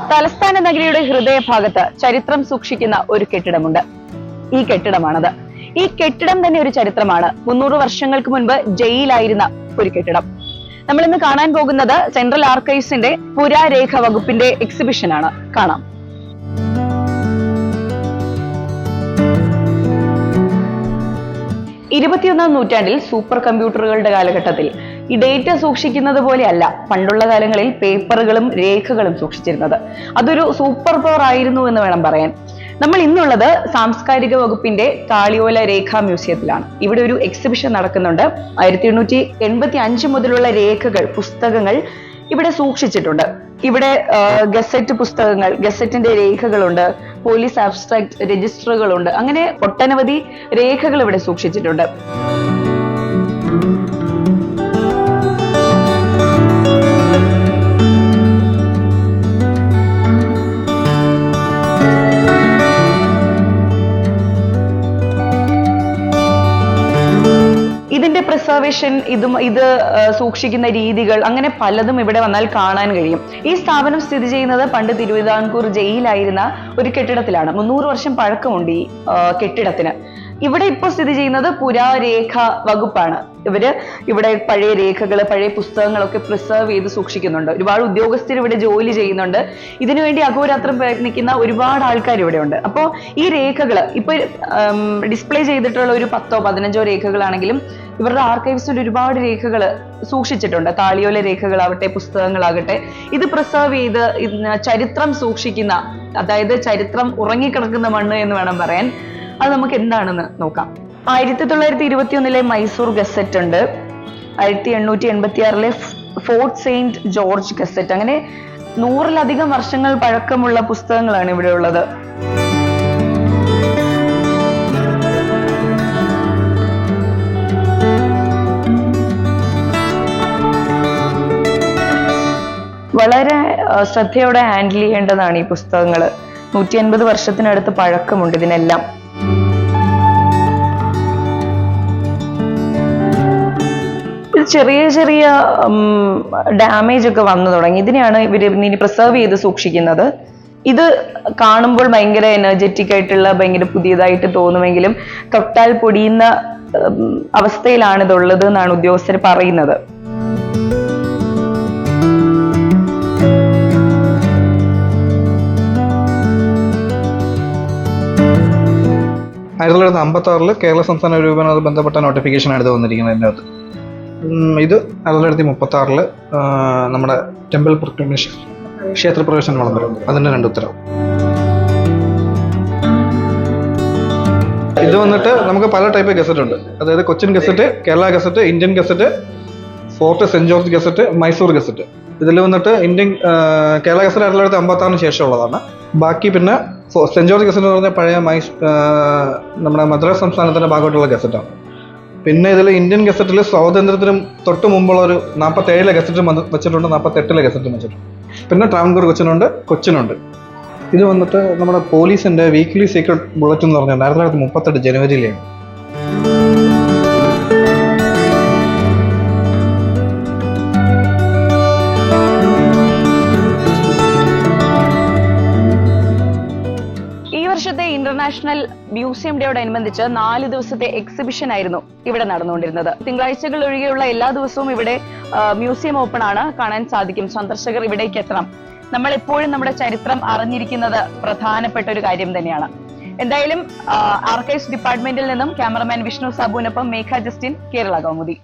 തലസ്ഥാന നഗരിയുടെ ഹൃദയഭാഗത്ത് ചരിത്രം സൂക്ഷിക്കുന്ന ഒരു കെട്ടിടമുണ്ട്. ഈ കെട്ടിടമാണത്. ഈ കെട്ടിടം തന്നെ ഒരു ചരിത്രമാണ്. മുന്നൂറ് വർഷങ്ങൾക്ക് മുൻപ് ജയിലായിരുന്ന ഒരു കെട്ടിടം. നമ്മൾ ഇന്ന് കാണാൻ പോകുന്നത് സെൻട്രൽ ആർക്കൈവ്സിന്റെ പുരാരേഖ വകുപ്പിന്റെ എക്സിബിഷനാണ്. കാണാം. ഇരുപത്തിയൊന്നാം നൂറ്റാണ്ടിൽ സൂപ്പർ കമ്പ്യൂട്ടറുകളുടെ കാലഘട്ടത്തിൽ ഈ ഡേറ്റ സൂക്ഷിക്കുന്നത് പോലെയല്ല പണ്ടുള്ള കാലങ്ങളിൽ പേപ്പറുകളും രേഖകളും സൂക്ഷിച്ചിരുന്നത്. അതൊരു സൂപ്പർ പവർ ആയിരുന്നു എന്ന് വേണം പറയാൻ. നമ്മൾ ഇന്നുള്ളത് സാംസ്കാരിക വകുപ്പിന്റെ കാളിയോല രേഖാ മ്യൂസിയത്തിലാണ്. ഇവിടെ ഒരു എക്സിബിഷൻ നടക്കുന്നുണ്ട്. ആയിരത്തി എണ്ണൂറ്റി എൺപത്തി അഞ്ച് മുതലുള്ള രേഖകൾ പുസ്തകങ്ങൾ ഇവിടെ സൂക്ഷിച്ചിട്ടുണ്ട്. ഇവിടെ ഗസറ്റ് പുസ്തകങ്ങൾ ഗസറ്റിന്റെ രേഖകളുണ്ട് പോലീസ് അബ്സ്ട്രാക്ട് രജിസ്റ്ററുകളുണ്ട്. അങ്ങനെ ഒട്ടനവധി രേഖകൾ ഇവിടെ സൂക്ഷിച്ചിട്ടുണ്ട്. പ്രിസർവേഷൻ ഇതും ഇത് സൂക്ഷിക്കുന്ന രീതികൾ അങ്ങനെ പലതും ഇവിടെ വന്നാൽ കാണാൻ കഴിയും. ഈ സ്ഥാപനം സ്ഥിതി ചെയ്യുന്നത് പണ്ട് തിരുവിതാംകൂർ ജയിലായിരുന്ന ഒരു കെട്ടിടത്തിലാണ്. മുന്നൂറ് വർഷം പഴക്കമുണ്ട് ഈ കെട്ടിടത്തിന്. ഇവിടെ ഇപ്പോൾ സ്ഥിതി ചെയ്യുന്നത് പുരാരേഖ വകുപ്പാണ്. ഇവർ ഇവിടെ പഴയ രേഖകൾ പഴയ പുസ്തകങ്ങളൊക്കെ പ്രിസർവ് ചെയ്ത് സൂക്ഷിക്കുന്നുണ്ട്. ഒരുപാട് ഉദ്യോഗസ്ഥർ ഇവിടെ ജോലി ചെയ്യുന്നുണ്ട്. ഇതിനുവേണ്ടി അഹോരാത്രം പ്രയത്നിക്കുന്ന ഒരുപാട് ആൾക്കാർ ഇവിടെ ഉണ്ട്. അപ്പോൾ ഈ രേഖകൾ ഇപ്പൊ ഡിസ്പ്ലേ ചെയ്തിട്ടുള്ള ഒരു പത്തോ പതിനഞ്ചോ രേഖകളാണെങ്കിലും ഇവരുടെ ആർക്കൈവ്സിൽ ഒരുപാട് രേഖകൾ സൂക്ഷിച്ചിട്ടുണ്ട്. താളിയോല രേഖകളാവട്ടെ പുസ്തകങ്ങളാകട്ടെ. ഇത് പ്രിസർവ് ചെയ്ത് ചരിത്രം സൂക്ഷിക്കുന്ന അതായത് ചരിത്രം ഉറങ്ങിക്കിടക്കുന്ന മണ്ണ് എന്ന് വേണം പറയാൻ. അത് നമുക്ക് എന്താണെന്ന് നോക്കാം. ആയിരത്തി തൊള്ളായിരത്തി ഇരുപത്തി ഒന്നിലെ മൈസൂർ ഗസറ്റ് ഉണ്ട് ആയിരത്തി എണ്ണൂറ്റി എൺപത്തി ആറിലെ ഫോർട്ട് സെയിന്റ് ജോർജ് ഗസറ്റ്. അങ്ങനെ നൂറിലധികം വർഷങ്ങൾ പഴക്കമുള്ള പുസ്തകങ്ങളാണ് ഇവിടെ ഉള്ളത്. വളരെ ശ്രദ്ധയോടെ ഹാൻഡിൽ ചെയ്യേണ്ടതാണ് ഈ പുസ്തകങ്ങൾ നൂറ്റി അൻപത് വർഷത്തിനടുത്ത് പഴക്കമുണ്ട് ഇതിനെല്ലാം. ചെറിയ ചെറിയ ഡാമേജ് ഒക്കെ വന്നു തുടങ്ങി. ഇതിനെയാണ് ഇവർ ഇനി പ്രിസർവ് ചെയ്ത് സൂക്ഷിക്കുന്നത്. ഇത് കാണുമ്പോൾ ഭയങ്കര എനർജറ്റിക് ആയിട്ടുള്ള ഭയങ്കര പുതിയതായിട്ട് തോന്നുമെങ്കിലും തൊട്ടാൽ പൊടിയുന്ന അവസ്ഥയിലാണ് ഇതുള്ളത് എന്നാണ് ഉദ്യോഗസ്ഥർ പറയുന്നത്. ആയിരത്തി തൊള്ളായിരത്തി അമ്പത്തി ആറിൽ കേരള സംസ്ഥാന രൂപീകരണവുമായി ബന്ധപ്പെട്ട നോട്ടിഫിക്കേഷൻ ഇത് വന്നിരിക്കുന്നത് ഉം, ഇത് ആയിരത്തി തൊള്ളായിരത്തി മുപ്പത്തി ആറിൽ നമ്മുടെ ടെമ്പിൾ പ്രൊക്ലമേഷൻ ക്ഷേത്ര പ്രവേശന വിളംബരം അതിന്റെ രണ്ട് ഉത്തരവ്. ഇത് വന്നിട്ട് നമുക്ക് പല ടൈപ്പ് ഗസറ്റ് ഉണ്ട്. അതായത് Cochin gazette Kerala gazette Indian gazette Fort Saint George gazette Mysore gazette. ഇതിൽ വന്നിട്ട് ഇന്ത്യൻ കേരള ഗസറ്റ് ആയിരത്തി തൊള്ളായിരത്തി അമ്പത്തി ആറിന് ശേഷമുള്ളതാണ്. ബാക്കി പിന്നെ സെന്റ് ജോർജ് ഗസറ്റ് എന്ന് പറഞ്ഞാൽ പഴയ മൈസ് നമ്മുടെ മദ്രാസ് സംസ്ഥാനത്തിന്റെ ഭാഗമായിട്ടുള്ള ഗസറ്റാണ്. പിന്നെ ഇതിൽ ഇന്ത്യൻ ഗസറ്റിൽ സ്വാതന്ത്ര്യത്തിനും തൊട്ട് മുമ്പുള്ള ഒരു നാൽപ്പത്തേഴിലെ ഗസറ്റും വെച്ചിട്ടുണ്ട് നാൽപ്പത്തെട്ടിലെ ഗസറ്റും വെച്ചിട്ടുണ്ട്. പിന്നെ ട്രാവൻകൂർ കൊച്ചിനുണ്ട് കൊച്ചിനുണ്ട്. ഇത് വന്നിട്ട് നമ്മുടെ പോലീസിന്റെ വീക്ക്ലി സീക്രട്ട് ബുള്ളറ്റ് എന്ന് പറഞ്ഞാൽ ആയിരത്തി തൊള്ളായിരത്തി മുപ്പത്തെട്ട് ജനുവരിയിലാണ്. ഇന്റർനാഷണൽ മ്യൂസിയം ഡേയോടനുബന്ധിച്ച് നാല് ദിവസത്തെ എക്സിബിഷൻ ആയിരുന്നു ഇവിടെ നടന്നുകൊണ്ടിരുന്നത്. തിങ്കളാഴ്ചകൾ ഒഴികെയുള്ള എല്ലാ ദിവസവും ഇവിടെ മ്യൂസിയം ഓപ്പൺ ആണ്. കാണാൻ സാധിക്കും. സന്ദർശകർ ഇവിടേക്ക് എത്തണം. നമ്മൾ എപ്പോഴും നമ്മുടെ ചരിത്രം അറിഞ്ഞിരിക്കുന്നത് പ്രധാനപ്പെട്ട ഒരു കാര്യം തന്നെയാണ്. എന്തായാലും ആർക്കൈവ്സ് ഡിപ്പാർട്ട്മെന്റിൽ നിന്നും ക്യാമറമാൻ വിഷ്ണു സാബുവിനൊപ്പം മേഘ ജസ്റ്റിൻ കേരള കൗമുദി.